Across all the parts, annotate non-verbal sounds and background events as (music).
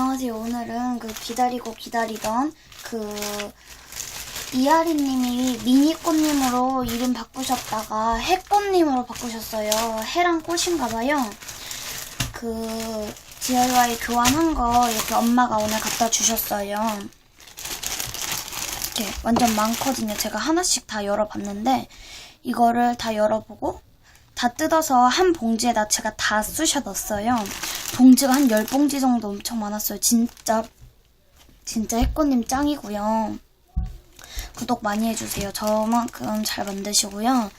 안녕하세요. 오늘은 그 기다리고 기다리던 그 이하리님이 미니꽃님으로 이름 바꾸셨다가 해꽃님으로 바꾸셨어요. 해랑 꽃인가봐요. 그 DIY 교환한 거 이렇게 엄마가 오늘 갖다 주셨어요. 이렇게 완전 많거든요. 제가 하나씩 다 열어봤는데 이거를 다 열어보고 다 뜯어서 한 봉지에다 제가 다 쑤셔 넣었어요. 봉지가 한 10봉지 정도 엄청 많았어요. 진짜 진짜 해꽃님 짱이고요. 구독 많이 해주세요. 저만큼 잘 만드시고요.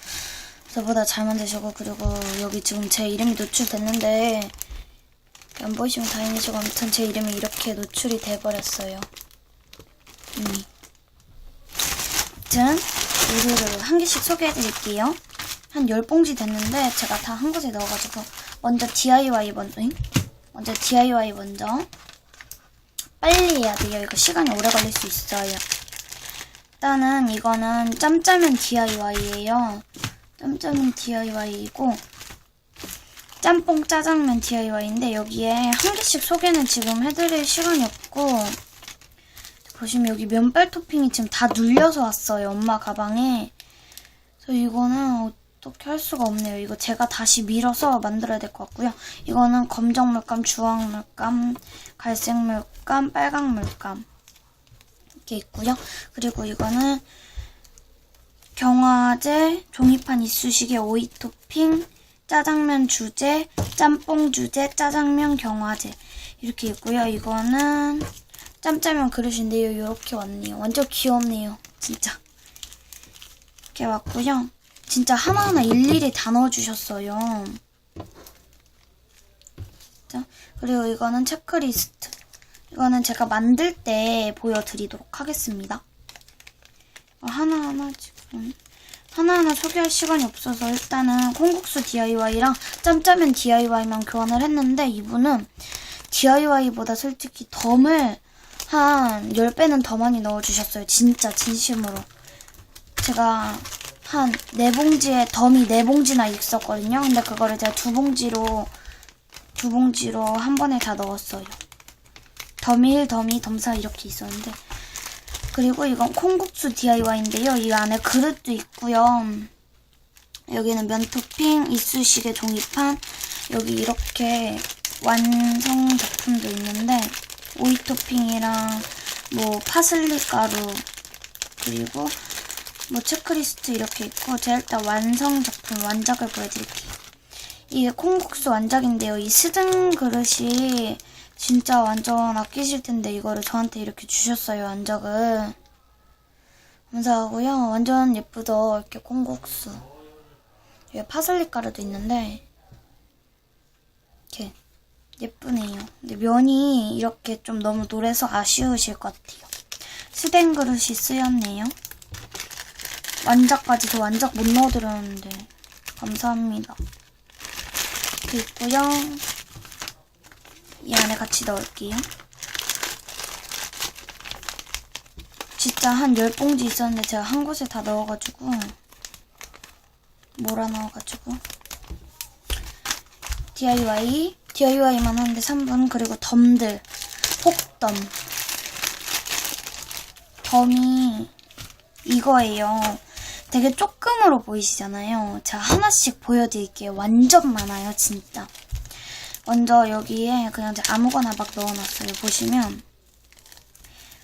저보다 잘 만드시고 그리고 여기 지금 제 이름이 노출됐는데 안 보이시면 다행이시고 아무튼 제 이름이 이렇게 노출이 돼버렸어요. 이미. 아무튼 한 개씩 소개해드릴게요. 한 10봉지 됐는데 제가 다 한 곳에 넣어가지고 먼저 DIY 먼저 잉? 먼저 DIY 먼저 빨리 해야 돼요. 이거 시간이 오래 걸릴 수 있어요. 일단은 이거는 짬짜면 DIY예요. 짬짜면 DIY이고 짬뽕 짜장면 DIY인데 여기에 한 개씩 소개는 지금 해드릴 시간이 없고 보시면 여기 면발 토핑이 지금 다 눌려서 왔어요. 엄마 가방에. 그래서 이거는 어떻게 할 수가 없네요. 이거 제가 다시 밀어서 만들어야 될 것 같고요. 이거는 검정 물감, 주황 물감, 갈색 물감, 빨강 물감 이렇게 있고요. 그리고 이거는 경화제, 종이판 이쑤시개, 오이 토핑, 짜장면 주제, 짬뽕 주제, 짜장면 경화제 이렇게 있고요. 이거는 짬짜면 그릇인데요. 이렇게 왔네요. 완전 귀엽네요. 진짜. 이렇게 왔고요. 진짜 하나하나 일일이 다 넣어주셨어요. 자, 그리고 이거는 체크리스트. 이거는 제가 만들 때 보여드리도록 하겠습니다. 어, 하나하나 지금 하나하나 소개할 시간이 없어서 일단은 콩국수 DIY랑 짬짜면 DIY만 교환을 했는데 이분은 DIY보다 솔직히 덤을 한 10배는 더 많이 넣어주셨어요. 진짜 진심으로. 제가 한 네 봉지에 덤이 네 봉지나 있었거든요. 근데 그거를 제가 두 봉지로 두 봉지로 한 번에 다 넣었어요. 덤 1, 덤 2, 덤4 이렇게 있었는데 그리고 이건 콩국수 DIY인데요. 이 안에 그릇도 있고요. 여기는 면 토핑, 이쑤시개 종이판, 여기 이렇게 완성 제품도 있는데 오이 토핑이랑 뭐 파슬리 가루 그리고 뭐 체크리스트 이렇게 있고 제가 일단 완성 제품 완작을 보여드릴게요. 이게 콩국수 완작인데요. 이 스등 그릇이 진짜 완전 아끼실 텐데 이거를 저한테 이렇게 주셨어요. 완작을. 감사하고요. 완전 예쁘죠. 이렇게 콩국수. 여기 파슬리 가루도 있는데 이렇게 예쁘네요. 근데 면이 이렇게 좀 너무 노래서 아쉬우실 것 같아요. 스댕 그릇이 쓰였네요. 완작까지도 완작 못 넣어드렸는데 감사합니다. 이렇게 있고요. 이 안에 같이 넣을게요. 진짜 한 10봉지 있었는데 제가 한 곳에 다 넣어가지고 몰아 넣어가지고 DIY DIY만 하는데 3분 그리고 덤들 폭덤 덤이 이거예요. 되게 조금으로 보이시잖아요. 제가 하나씩 보여드릴게요. 완전 많아요, 진짜. 먼저 여기에 그냥 제가 아무거나 막 넣어놨어요. 보시면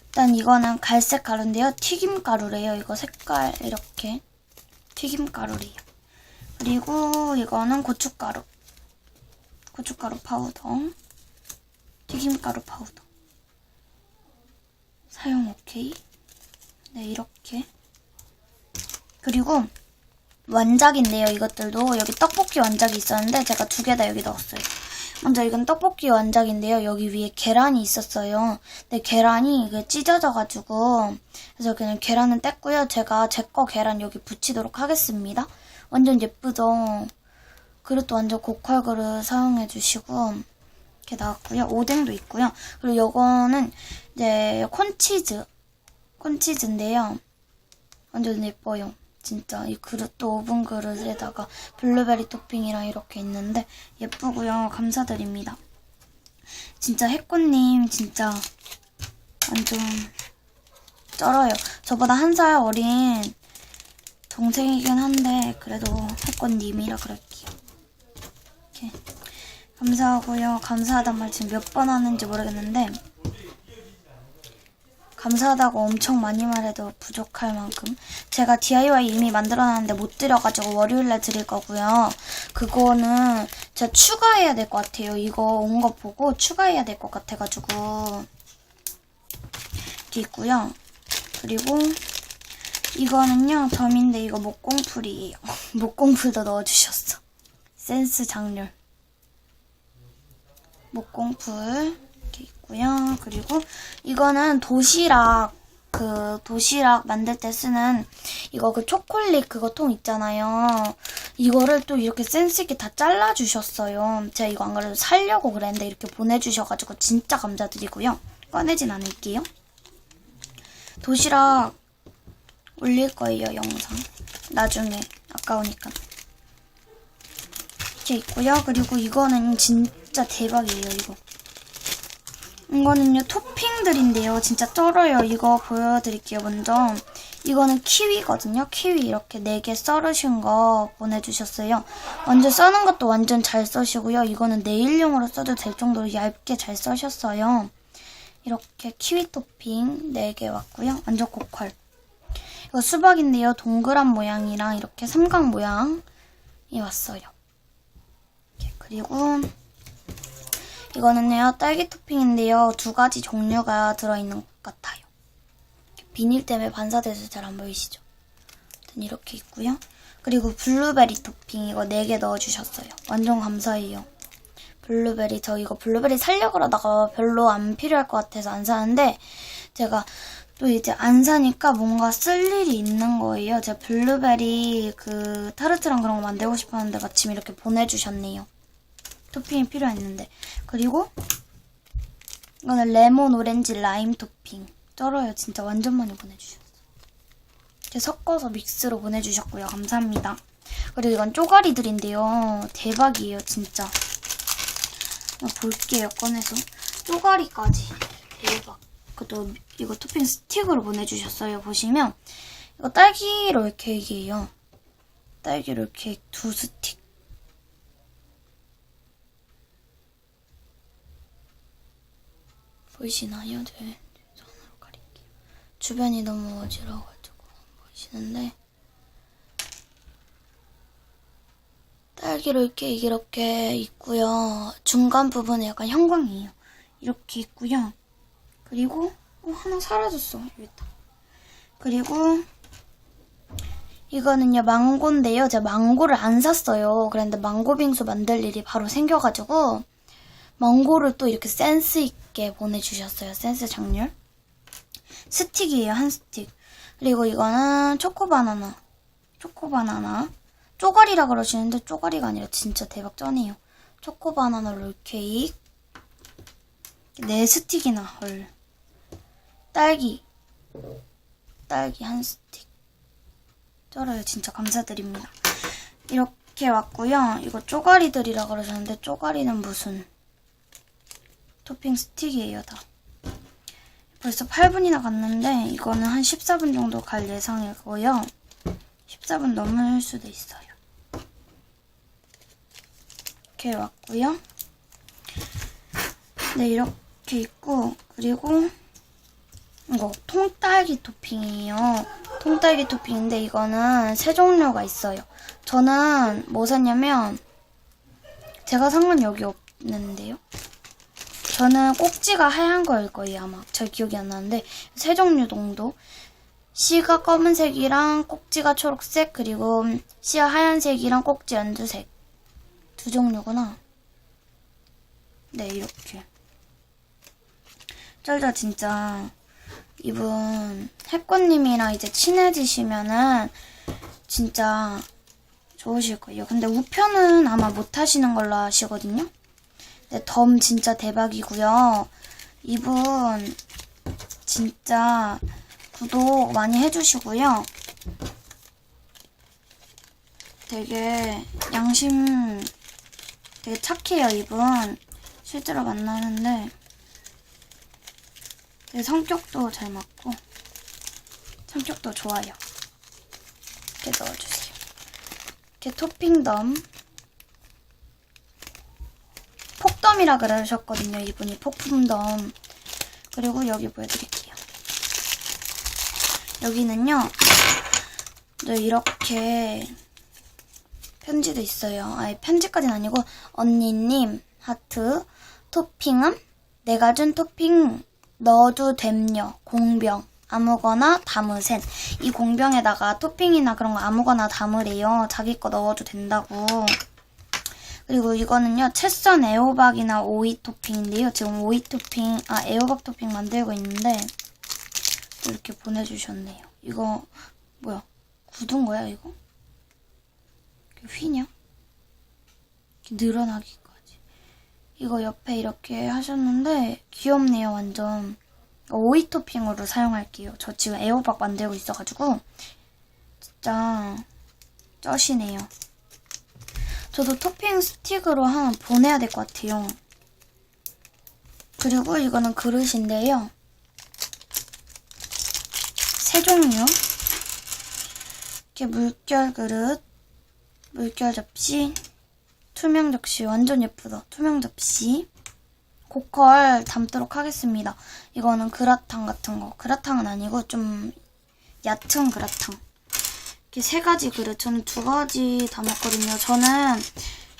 일단 이거는 갈색 가루인데요. 튀김 가루래요. 이거 색깔 이렇게 튀김 가루래요. 그리고 이거는 고춧가루. 고춧가루 파우더. 튀김가루 파우더. 사용 오케이. 네, 이렇게. 그리고 완작인데요. 이것들도 여기 떡볶이 완작이 있었는데 제가 두 개 다 여기 넣었어요. 먼저 이건 떡볶이 완작인데요. 여기 위에 계란이 있었어요. 근데 계란이 이게 찢어져가지고 그래서 그냥 계란은 뗐고요. 제가 제 거 계란 여기 붙이도록 하겠습니다. 완전 예쁘죠? 그릇도 완전 고퀄 그릇 사용해주시고 이렇게 나왔고요. 오뎅도 있고요. 그리고 요거는 이제 콘치즈 콘치즈인데요. 완전 예뻐요. 진짜 이 그릇도 오븐 그릇에다가 블루베리 토핑이랑 이렇게 있는데 예쁘고요. 감사드립니다. 진짜 해꽃님 진짜 완전 쩔어요. 저보다 한 살 어린 동생이긴 한데 그래도 해꽃님이라 그럴게요. 이렇게 감사하고요. 감사하단 말 지금 몇 번 하는지 모르겠는데 감사하다고 엄청 많이 말해도 부족할 만큼 제가 DIY 이미 만들어놨는데 못 드려가지고 월요일날 드릴 거고요. 그거는 제가 추가해야 될 것 같아요. 이거 온 거 보고 추가해야 될 것 같아가지고 이렇게 있고요. 그리고 이거는요 점인데 이거 목공풀이에요. (laughs) 목공풀도 넣어주셨어. 센스 장렬. 목공풀 이렇게 있고요. 그리고 이거는 도시락 그 도시락 만들 때 쓰는 이거 그 초콜릿 그거 통 있잖아요. 이거를 또 이렇게 센스 있게 다 잘라 주셨어요. 제가 이거 안 그래도 살려고 그랬는데 이렇게 보내주셔가지고 진짜 감사드리고요. 꺼내진 않을게요. 도시락 올릴 거예요 영상. 나중에 아까우니까. 이렇게 있고요. 그리고 이거는 진짜 대박이에요, 이거. 이거는요, 토핑들인데요. 진짜 쩔어요. 이거 보여드릴게요, 먼저. 이거는 키위거든요. 키위 이렇게 4개 썰으신 거 보내주셨어요. 완전 써는 것도 완전 잘 써시고요. 이거는 네일용으로 써도 될 정도로 얇게 잘 써셨어요. 이렇게 키위 토핑 4개 왔고요. 완전 고퀄. 이거 수박인데요. 동그란 모양이랑 이렇게 삼각 모양이 왔어요. 그리고 이거는요 딸기 토핑인데요 두 가지 종류가 들어있는 것 같아요 비닐 때문에 반사돼서 잘 안 보이시죠? 이렇게 있고요 그리고 블루베리 토핑 이거 4개 넣어주셨어요 완전 감사해요 블루베리 저 이거 블루베리 살려 그러다가 별로 안 필요할 것 같아서 안 사는데 제가 또 이제 안 사니까 뭔가 쓸 일이 있는 거예요. 제가 블루베리 그 타르트랑 그런 거 만들고 싶었는데 마침 이렇게 보내주셨네요. 토핑이 필요했는데. 그리고 이거는 레몬, 오렌지, 라임 토핑. 쩔어요. 진짜 완전 많이 보내주셨어요. 이렇게 섞어서 믹스로 보내주셨고요. 감사합니다. 그리고 이건 쪼가리들인데요. 대박이에요. 진짜. 볼게요. 꺼내서. 쪼가리까지. 대박. 그것도 이거 토핑 스틱으로 보내주셨어요. 보시면 이거 딸기 롤케이크예요. 딸기 롤케이크 두 스틱. 보이시나요? 네. 손으로 가릴게요. 주변이 너무 어지러워가지고 안 보이시는데 딸기 롤케이크 이렇게 있고요. 중간 부분에 약간 형광이에요. 이렇게 있고요. 그리고 어, 하나 사라졌어. 여기 있다. 그리고 이거는요 망고인데요. 제가 망고를 안 샀어요. 그런데 망고 빙수 만들 일이 바로 생겨가지고 망고를 또 이렇게 센스 있게 보내주셨어요. 센스 장렬. 스틱이에요. 한 스틱. 그리고 이거는 초코 바나나. 초코 바나나. 쪼가리라 그러시는데 쪼가리가 아니라 진짜 대박 쩌네요. 초코 바나나 롤케이크. 네 스틱이나 헐. 딸기. 딸기 한 스틱. 쩔어요. 진짜 감사드립니다. 이렇게 왔고요. 이거 쪼가리들이라 그러셨는데 쪼가리는 무슨 토핑 스틱이에요, 다. 벌써 8분이나 갔는데 이거는 한 14분 정도 갈 예상이고요. 14분 넘을 수도 있어요. 이렇게 왔고요. 네, 이렇게 있고 그리고 이거 통딸기 토핑이에요. 통딸기 토핑인데 이거는 세 종류가 있어요. 저는 뭐 샀냐면 제가 산 건 여기 없는데요. 저는 꼭지가 하얀 거일 거예요 아마. 잘 기억이 안 나는데 세 종류 정도. 씨가 검은색이랑 꼭지가 초록색 그리고 씨가 하얀색이랑 꼭지 연두색 두 종류구나. 네 이렇게. 쩔다 진짜. 이분 해꽃님이랑 이제 친해지시면은 진짜 좋으실 거예요. 근데 우편은 아마 못 하시는 걸로 아시거든요. 근데 덤 진짜 대박이고요. 이분 진짜 구독 많이 해주시고요. 되게 양심 되게 착해요, 이분. 실제로 만나는데 되게 성격도 잘 맞고 성격도 좋아요. 이렇게 넣어주세요. 이렇게 토핑덤 폭덤이라 그러셨거든요. 이분이 폭품덤. 그리고 여기 보여드릴게요. 여기는요. 네, 이렇게 편지도 있어요. 아니, 편지까지는 아니고, 언니님, 하트, 토핑은 내가 준 토핑 넣어도 됨요. 공병. 아무거나 담으센. 이 공병에다가 토핑이나 그런 거 아무거나 담으래요. 자기 거 넣어도 된다고. 그리고 이거는요, 채썬 애호박이나 오이 토핑인데요. 지금 오이 토핑, 아, 애호박 토핑 만들고 있는데, 이렇게 보내주셨네요. 이거, 뭐야, 굳은 거야, 이거? 휘냐? 늘어나기까지. 이거 옆에 이렇게 하셨는데, 귀엽네요, 완전. 오이 토핑으로 사용할게요. 저 지금 애호박 만들고 있어가지고, 진짜, 쩌시네요. 저도 토핑 스틱으로 하나 보내야 될 것 같아요. 그리고 이거는 그릇인데요. 세 종류. 이렇게 물결 그릇, 물결 접시, 투명 접시 완전 예쁘다. 투명 접시. 고컬 담도록 하겠습니다. 이거는 그라탕 같은 거. 그라탕은 아니고 좀 얕은 그라탕. 이렇게 세 가지 그릇. 저는 두 가지 담았거든요. 저는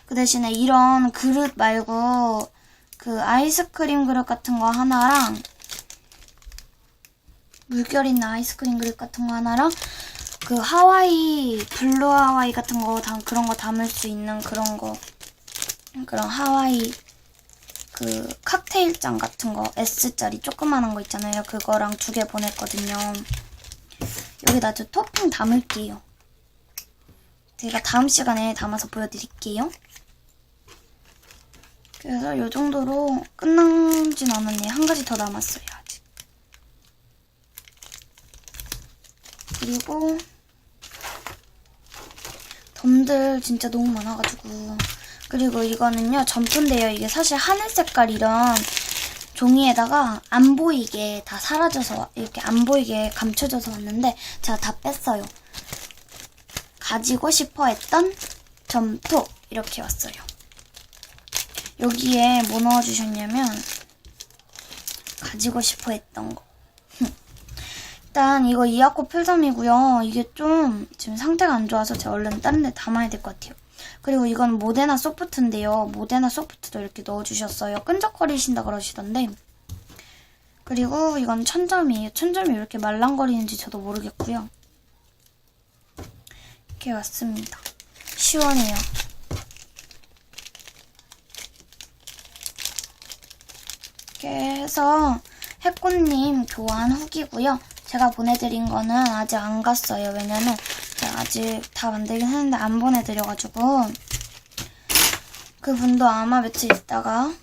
그 대신에 이런 그릇 말고 그 아이스크림 그릇 같은 거 하나랑 물결 있는 아이스크림 그릇 같은 거 하나랑 그 하와이 블루 하와이 같은 거 담, 그런 거 담을 수 있는 그런 거 그런 하와이 그 칵테일잔 같은 거 S짜리 조그만한 거 있잖아요. 그거랑 두 개 보냈거든요. 여기다 저 토핑 담을게요. 제가 다음 시간에 담아서 보여드릴게요. 그래서 이 정도로 끝나진 않았네요. 한 가지 더 남았어요, 아직. 그리고 덤들 진짜 너무 많아가지고 그리고 이거는요 점프인데요 이게 사실 하늘 색깔 이런 종이에다가 안 보이게 다 사라져서 이렇게 안 보이게 감춰져서 왔는데 제가 다 뺐어요 가지고 싶어 했던 점토 이렇게 왔어요 여기에 뭐 넣어주셨냐면 가지고 싶어 했던 거 일단 이거 이아코 필담이고요. 이게 좀 지금 상태가 안 좋아서 제가 얼른 다른 데 담아야 될 것 같아요. 그리고 이건 모데나 소프트인데요. 모데나 소프트도 이렇게 넣어주셨어요. 끈적거리신다 그러시던데. 그리고 이건 천점이에요. 천점이 왜 이렇게 말랑거리는지 저도 모르겠고요. 이렇게 왔습니다. 시원해요. 이렇게 해서 해꽃님 교환 후기고요. 제가 보내드린 거는 아직 안 갔어요. 왜냐면 아직 다 만들긴 했는데 안 보내드려가지고 그분도 아마 며칠 있다가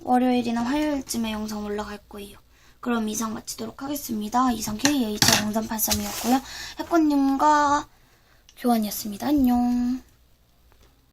월요일이나 화요일쯤에 영상 올라갈 거예요. 그럼 이상 마치도록 하겠습니다. 이상 KH 0383이었고요. 해꽃님과 교환이었습니다. 안녕.